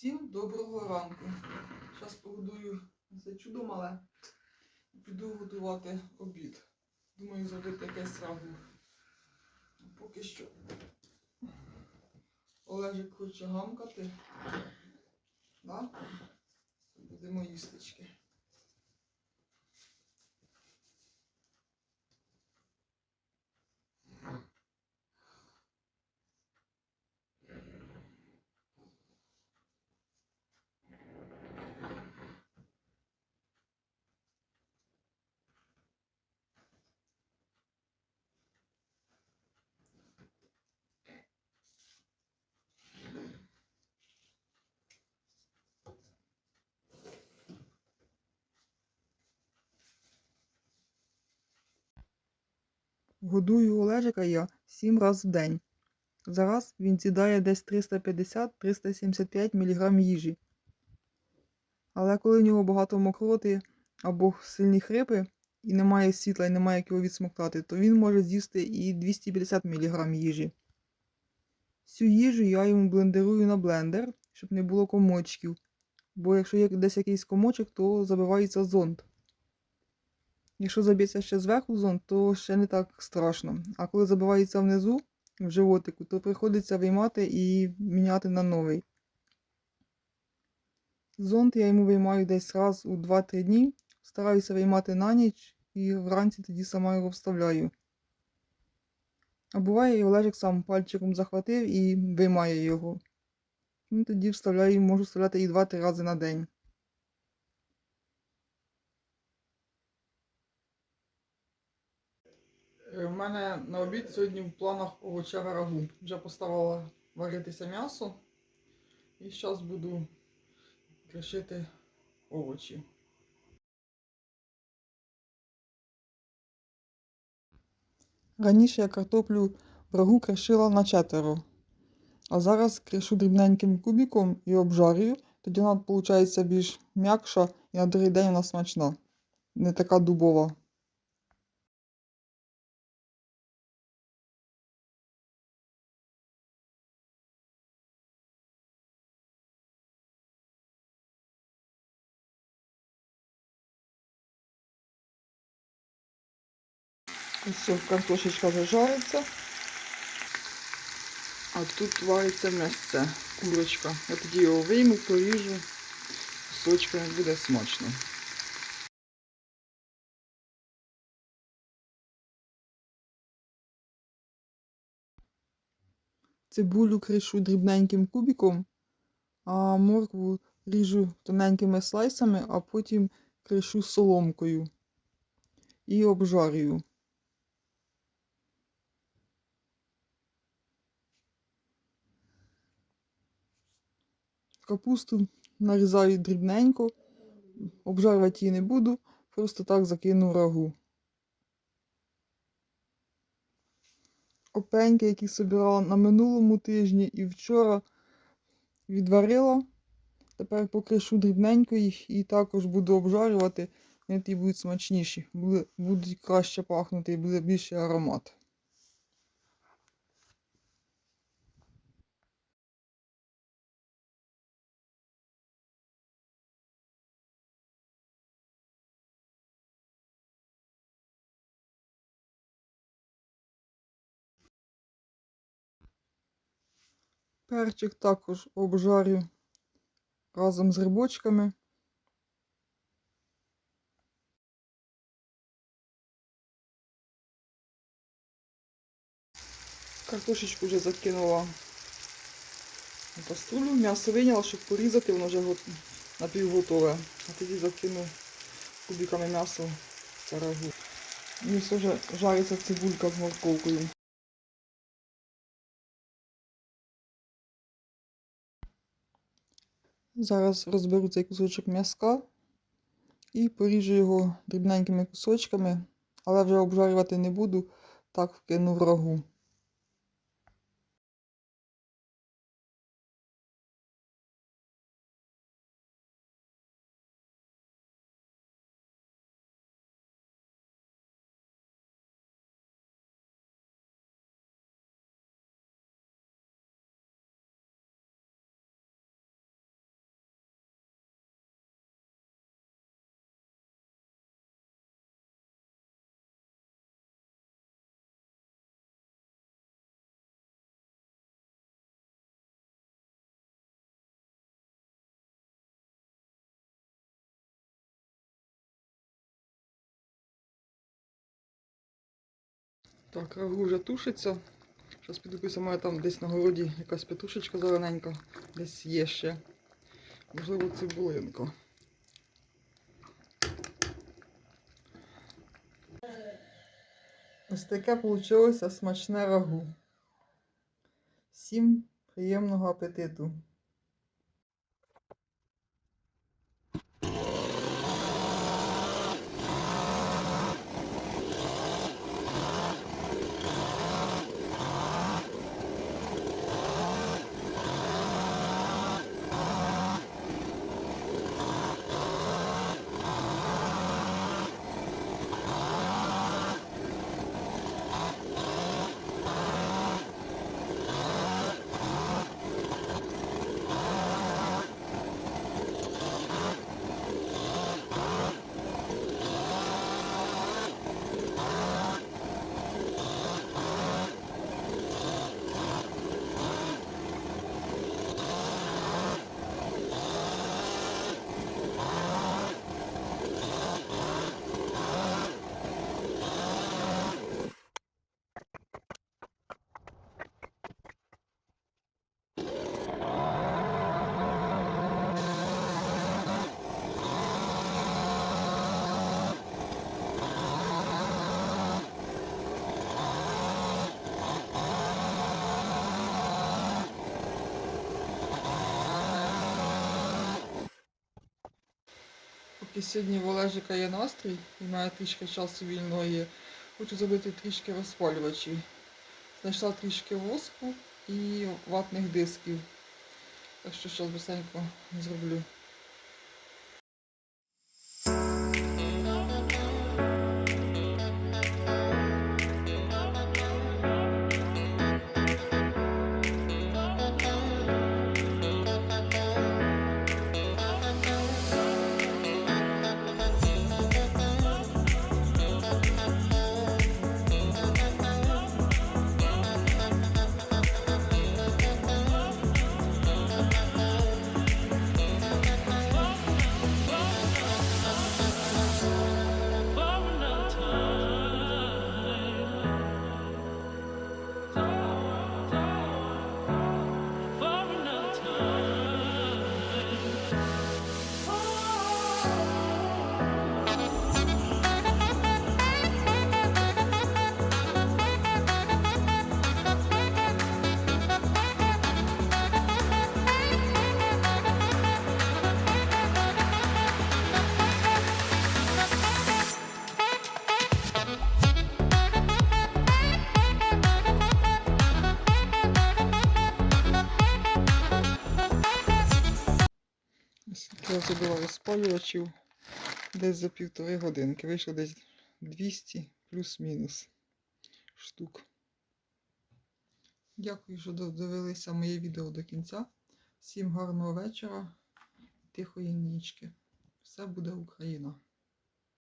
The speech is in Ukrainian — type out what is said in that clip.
Всім доброго ранку. Зараз погодую це чудо мале. Піду готувати обід. Думаю, зробити якесь рагу. Поки що. Олежик хоче гамкати. Да? Будемо їстечки. Годую Олежика я сім разів в день. Зараз він з'їдає десь 350-375 мг їжі. Але коли в нього багато мокроти або сильні хрипи, і немає світла, і немає як його відсмоктати, то він може з'їсти і 250 мг їжі. Всю їжу я йому блендерую на блендер, щоб не було комочків. Бо якщо є десь якийсь комочок, то забивається зонд. Якщо заб'ється ще зверху зонд, то ще не так страшно. А коли забивається внизу, в животику, то приходиться виймати і міняти на новий. Зонд я йому виймаю десь раз у 2-3 дні. Стараюся виймати на ніч і вранці тоді сама його вставляю. А буває, і Олежик сам пальчиком захватив і виймає його. Ну, тоді вставляю, можу вставляти і 2-3 рази на день. У Е, мене на обід сьогодні в планах овочеве рагу. Вже поставила варитися м'ясо. І зараз буду кришити овочі. Раніше я картоплю в рагу кришила на четверо. А зараз кришу дрібненьким кубиком і обжарюю. Тоді вона виходить більш м'якша і на другий день вона смачна. Не така дубова. Все, картошечка вже. А тут вариться м'ясце, курочка. Я тоді його вийму, поріжу кусочками, буде смачно. Цибулю кришу дрібненьким кубиком, а моркву ріжу тоненькими слайсами, а потім кришу соломкою і обжарюю. Капусту нарізаю дрібненько, обжарювати її не буду, просто так закину рагу. Опеньки, які собирала на минулому тижні і вчора відварила. Тепер покришу дрібненько їх і також буду обжарювати. Вони ті будуть смачніші, будуть краще пахнути і буде більший аромат. Перчик також обжарю разом з грибочками. Картошечку вже закинула на каструлю, м'ясо вийняла, щоб порізати, воно вже напівготове. А тоді закину кубиками м'ясо в це рагу. Вже жариться цибулька з морковкою. Зараз розберу цей кусочок м'яска і поріжу його дрібненькими кусочками, але вже обжарювати не буду, так вкину в рагу. Так, рагу вже тушиться. Зараз піддивлюся, моя там десь на городі якась петушечка зелененька, десь є ще. Можливо, цибулинка. Ось таке вийшло смачне рагу. Всім приємного апетиту! Поки сьогодні в Олежика є настрій і має трішки часу вільного хочу зробити трішки розпалювачів. Знайшла трішки воску і ватних дисків. Так що зараз бисенько зроблю. Я розпалювачів десь за півтори годинки. Вийшло десь 200 плюс-мінус штук. Дякую, що додивилися моє відео до кінця. Всім гарного вечора, тихої нічки. Все буде Україна!